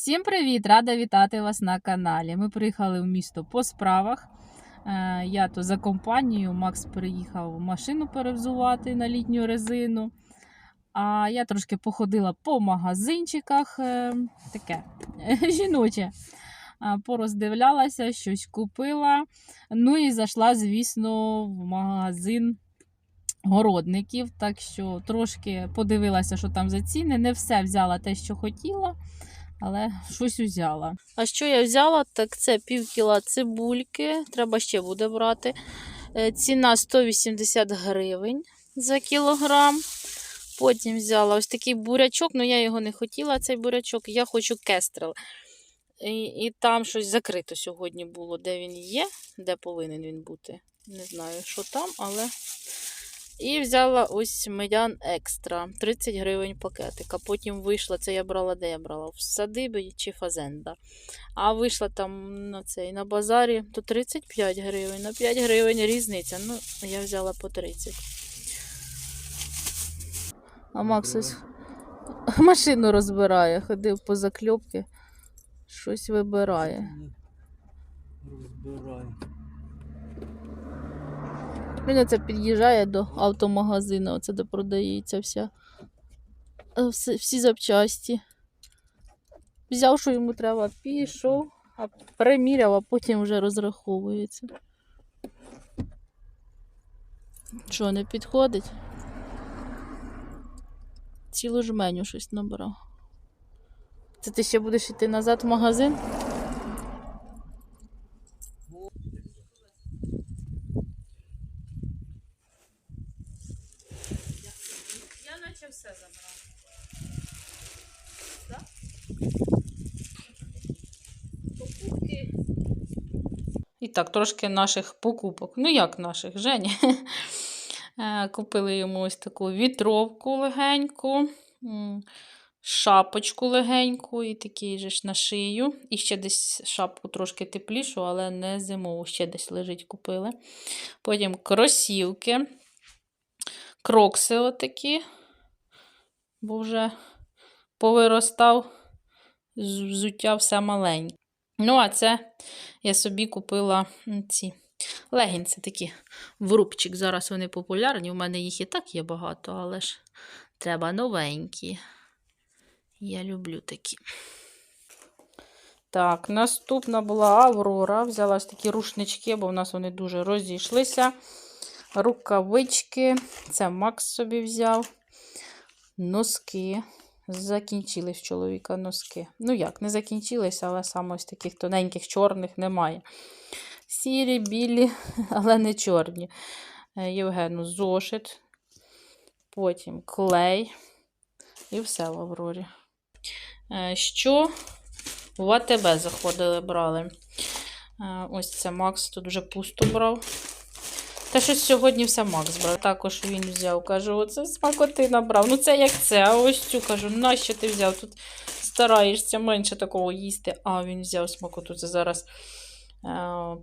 Всім привіт! Рада вітати вас на каналі. Ми приїхали в місто по справах. Е, Я то за компанією. Макс приїхав машину перевзувати на літню резину. А я трошки походила по магазинчиках. е, Таке жіноче. Пороздивлялася, щось купила. Ну і зайшла, звісно, в магазин городників. Так що трошки подивилася, що там за ціни. Не все взяла те, що хотіла але щось взяла. А що я взяла, так це пів кіла цибульки, треба ще буде брати. Е, Ціна 180 гривень за кілограм. Потім взяла ось такий бурячок, але я його не хотіла, цей бурячок. Я хочу кестрел. І, і там щось закрито сьогодні було, де він є, де повинен він бути. Не знаю, що там, але. І взяла ось медян екстра 30 гривень пакетика. Потім вийшла, це я брала, де я брала? В садибі чи фазенда. А вийшла там на цей на базарі, то 35 гривень. На 5 гривень різниця. Ну, я взяла по 30. А Макс ось машину розбирає, ходив по закльопки, щось вибирає. Розбирай. Він оце під'їжджає до автомагазину, оце де продається вся. е, Всі, всі запчасті. Взяв, що йому треба, пішов, а приміряв, а потім вже розраховується. Що, не підходить? Цілу жменю щось набрав. Це ти ще будеш йти назад в магазин? І так, трошки наших покупок. Ну, як наших, Жені. Е, Купили йому ось таку вітровку легеньку, шапочку легеньку і такий же ж на шию. І ще десь шапку трошки теплішу, але не зимову, ще десь лежить, купили. Потім кросівки, крокси отакі, бо вже повиростав взуття все маленьке. Ну, а це я собі купила ці легінці такі в рубчик. Зараз вони популярні. У мене їх і так є багато, але ж треба новенькі. Я люблю такі. Так, наступна була Аврора. Взяла такі рушнички, бо в нас вони дуже розійшлися. Рукавички. Це Макс собі взяв. Носки. Закінчились чоловіка носки. Ну як, не закінчились, але саме ось таких тоненьких чорних немає. Сірі, білі, але не чорні. Е, Євгену зошит. Потім клей. І все в Аврорі. Е, Що в АТБ заходили, брали. Е, Ось це Макс тут вже пусто брав. Та щось сьогодні все Макс брав. Також він взяв. Кажу, оце смакоти набрав. Ну це як це. А ось цю кажу, нащо ти взяв? Тут стараєшся менше такого їсти. А він взяв смакоту. Це зараз е,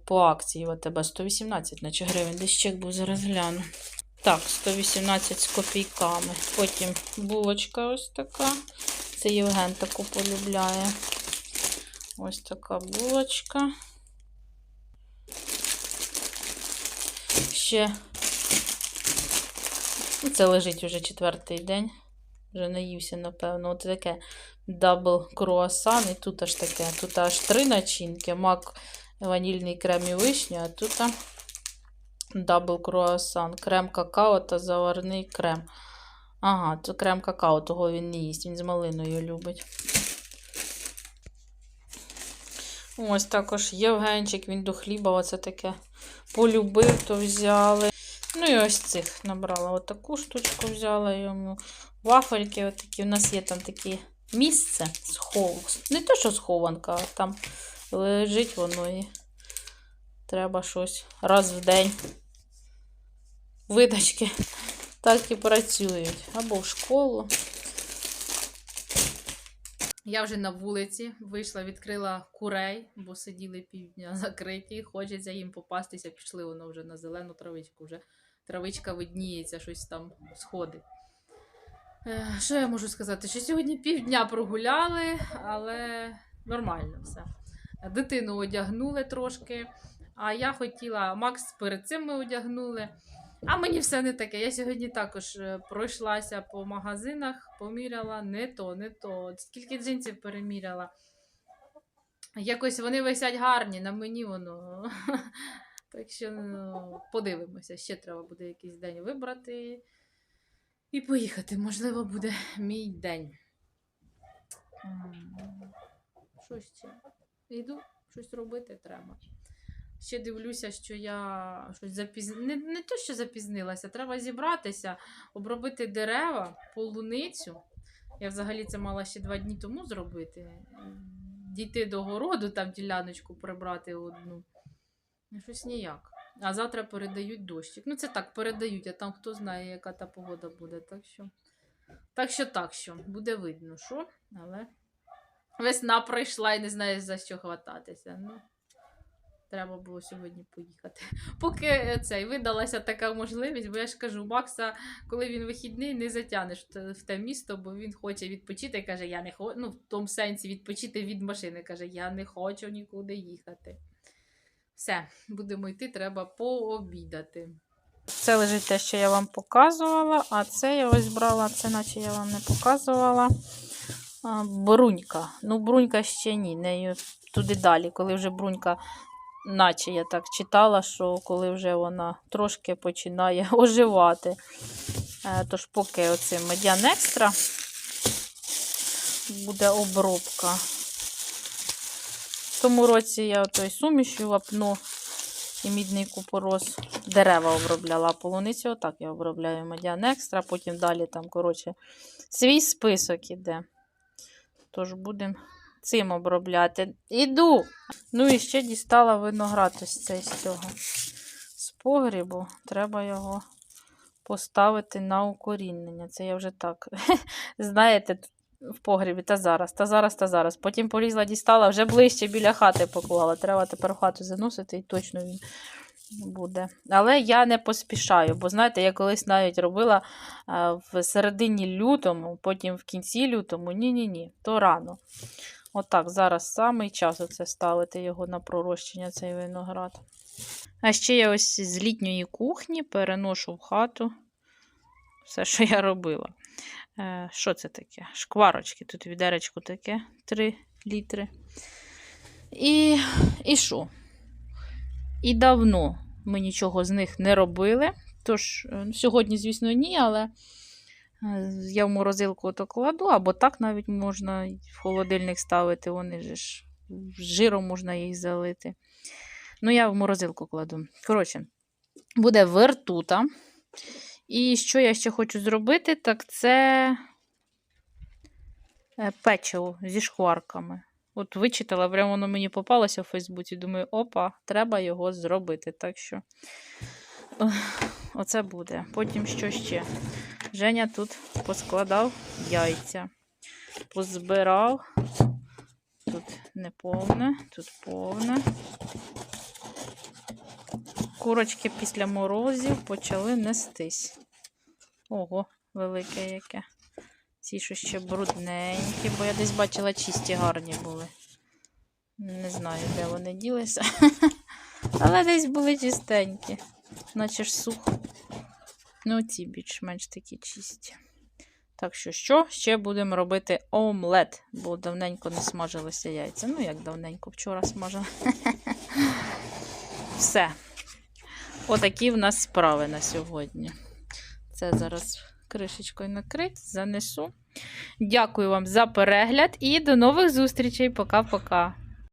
по акції в АТБ 118, наче гривень. Десь чек був зараз гляну. Так, 118 з копійками. Потім булочка ось така. Це Євген таку полюбляє. Ось така булочка. Ще ну, це лежить уже четвертий день. Вже наївся, напевно. От таке дабл круасан. І тут аж таке. Тут аж три начинки. Мак, ванільний крем і вишня, а тут дабл круасан. Крем какао та заварний крем. Ага, це крем какао, того він не їсть. Він з малиною любить. Ось також Євгенчик, він до хліба оце таке полюбив, то взяли. Ну і ось цих набрала. Отаку штучку взяла йому. Вафельки отакі. У нас є там таке місце схову. Не те, що схованка, а там лежить воно і треба щось раз в день. Видачки так і працюють. Або в школу. Я вже на вулиці вийшла, відкрила курей, бо сиділи півдня закриті. Хочеться їм попастися, пішли воно вже на зелену травичку. Вже травичка видніється, щось там сходить. Е, Що я можу сказати? Що сьогодні півдня прогуляли, але нормально все. Дитину одягнули трошки, а я хотіла, Макс перед цим ми одягнули. А мені все не таке. Я сьогодні також е, пройшлася по магазинах, поміряла не то, не то. Скільки джинсів переміряла. Якось вони висять гарні, на мені воно. Так що ну, подивимося, ще треба буде якийсь день вибрати і поїхати. Можливо, буде мій день. М, Що ще? Йду, щось робити треба. Ще дивлюся, що я щось запіз... не, не то, що запізнилася, треба зібратися, обробити дерева, полуницю. Я взагалі це мала ще два дні тому зробити. Дійти до городу, там діляночку прибрати одну. Ну, Щось ніяк. А завтра передають дощик. Ну, це так, передають, а там хто знає, яка та погода буде. Так що, так що, так що, буде видно, що, але весна пройшла і не знаю, за що хвататися. Ну, треба було сьогодні поїхати. Поки е, цей видалася така можливість, бо я ж кажу, Макса, коли він вихідний, не затягнеш в те- місто, бо він хоче відпочити. Каже, я не хочу. Ну, в тому сенсі відпочити від машини. Каже, я не хочу нікуди їхати. Все, будемо йти, треба пообідати. Це лежить те, що я вам показувала, а це я ось брала, це наче я вам не показувала. Брунька. Ну, брунька ще ні. Нею туди далі, коли вже брунька, наче я так читала, що коли вже вона трошки починає оживати. Е, Тож, поки оцим медян екстра буде обробка. В тому році я той сумішю вапно і мідний купорос дерева обробляла. Полуницю отак я обробляю медян екстра, потім далі там, коротше, свій список іде. Тож будемо цим обробляти. Іду! Ну і ще дістала виноград ось цей з цього з погрібу. Треба його поставити на укорінення. Це я вже так. Знаєте, в погрібі та зараз, та зараз, та зараз. Потім полізла, дістала, вже ближче біля хати поклала. Треба тепер хату заносити і точно він буде. Але я не поспішаю, бо знаєте, я колись навіть робила в середині лютому, потім в кінці лютому. Ні-ні-ні, то рано. Отак, зараз самий час оце ставити його на пророщення, цей виноград. А ще я ось з літньої кухні переношу в хату все, що я робила. Е, Що це таке? Шкварочки. Тут відеречко таке 3 літри. І, і що? І давно ми нічого з них не робили. Тож, е, сьогодні, звісно, ні, але я в морозилку то кладу, або так навіть можна в холодильник ставити. Вони ж жиром можна їх залити. Ну, я в морозилку кладу. Коротше, буде вертута. І що я ще хочу зробити, так це е, печиво зі шкварками. От вичитала, прямо воно мені попалося в Фейсбуці. Думаю, опа, треба його зробити. Так що оце буде. Потім що ще? Женя тут поскладав яйця, позбирав. Тут не повне, тут повне. Курочки після морозів почали нестись. Ого, велике яке. Ці що ще брудненькі, бо я десь бачила чисті гарні були. Не знаю, де вони ділися. Але десь були чистенькі. Наче ж сухо. Ну, ці більш-менш такі чисті. Так що, що? Ще будемо робити омлет, бо давненько не смажилися яйця. Ну, як давненько, вчора смажила. Все. Отакі в нас справи на сьогодні. Це зараз кришечкою накрить, занесу. Дякую вам за перегляд і до нових зустрічей. Пока-пока.